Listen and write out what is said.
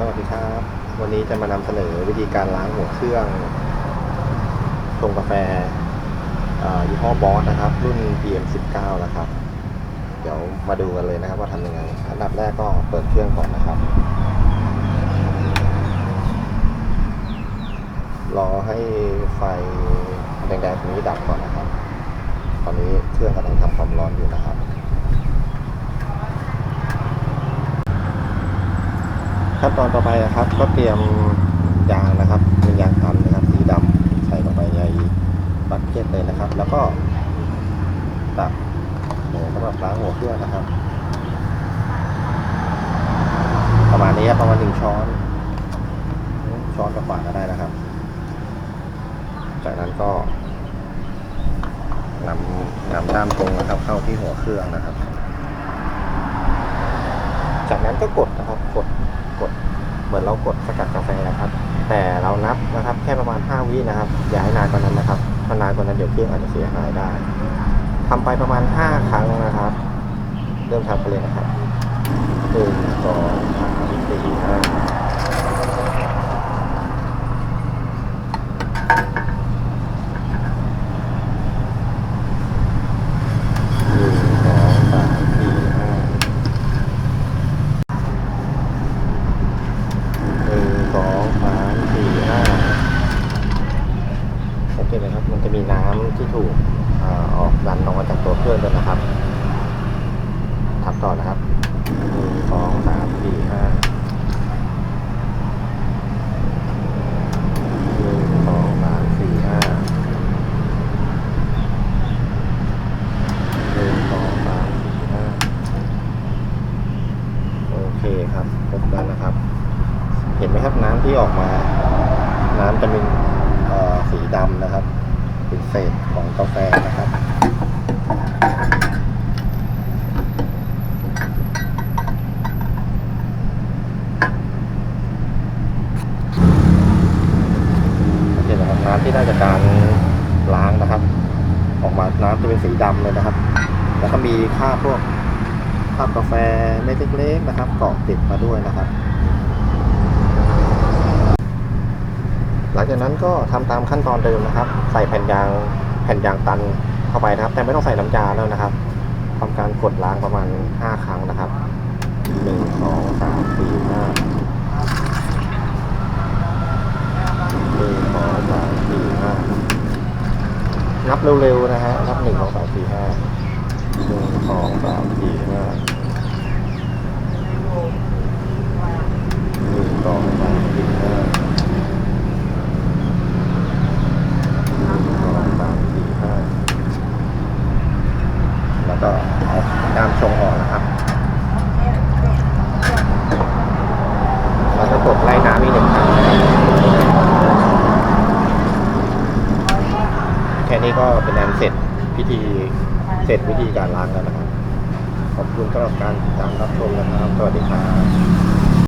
สวัสดีครับ วันนี้จะมานำเสนอวิธีการล้างหัวเครื่องชงกาแฟยี่ห้อบอสนะครับ รุ่น PM19 นะครับ เดี๋ยวมาดูกันเลยนะครับว่าทำยังไง อันดับแรกก็เปิดเครื่องก่อนนะครับ รอให้ไฟแดงๆตรงนี้ดับก่อนนะครับ ตอนนี้เครื่องกำลังทำความร้อนอยู่นะครับ ขั้นตอนต่อไปนะครับ ก็เตรียมยางนะครับเป็นยางตันนะครับสีดำใส่ลงไปในบัคเก็ตเลยนะครับ แล้วก็ตักโหสำหรับล้างหัวเครื่องนะครับ ประมาณนี้ครับประมาณหนึ่งช้อน ช้อนกว่าก็ได้นะครับ จากนั้นก็นำนำด้ามตรงนะครับ เข้าที่หัวเครื่องนะครับ จากนั้นก็กดนะครับกด กดเหมือนเรากดสกัดกาแฟนะครับ แต่เรานับนะครับแค่ประมาณ 5 วินะครับ อย่าให้นานกว่านั้นนะครับถ้านานกว่านั้นเดี๋ยวเครื่องอาจจะเสียหายได้ทำไปประมาณ 5 ครั้งนะครับ เริ่มทำไปเลยนะครับหนึ่งสองสามสี่ห้าหนึ่งสองสามสี่ห้า หนึ่งสองสามสี่ห้าโอเคไหมครับ มันจะมีน้ำ ที่ถูกออกดันออกมาจากตัวเครื่องด้วยนะครับทับต่อนะครับหนึ่งสองสามสี่ห้าหนึ่งสองสามสี่ห้าหนึ่งสองสามสี่ห้าโอเคครับครบแล้วนะครับ เห็นไหมครับน้ำที่ออกมา น้ำจะเป็นเอ่อสีดำนะครับ เศษของกาแฟนะครับเห็นไหมครับน้ำที่ได้จากการล้างนะครับ ออกมาน้ำจะเป็นสีดำเลยนะครับ แล้วก็มีคราพวกคราบกาแฟเม็ดเล็กๆนะครับเกาะติดมาด้วยนะครับ หลัง จากนั้นก็ทำตามขั้นตอนเดิมนะครับ ใส่แผ่นยางแผ่นยางตันเข้าไปนะครับ แต่ไม่ต้องใส่น้ำยาแล้วนะครับทำการกดล้างประมาณ 5 ครั้งนะครับ1 2 3 4 5 1 2 3 4 5นับเร็วๆนะฮะนับ1 2 3 4 5 1 2 3 4 5 สองสามสี่ห้า ตามชงออกนะครับเราจะกดไล่น้ำอีกหนึ่งครั้งแค่นี้ก็เป็นอันเสร็จพิธีเสร็จวิธีการล้างแล้วนะครับ ขอบคุณสำหรับการติดตามรับชมนะครับ สวัสดีครับ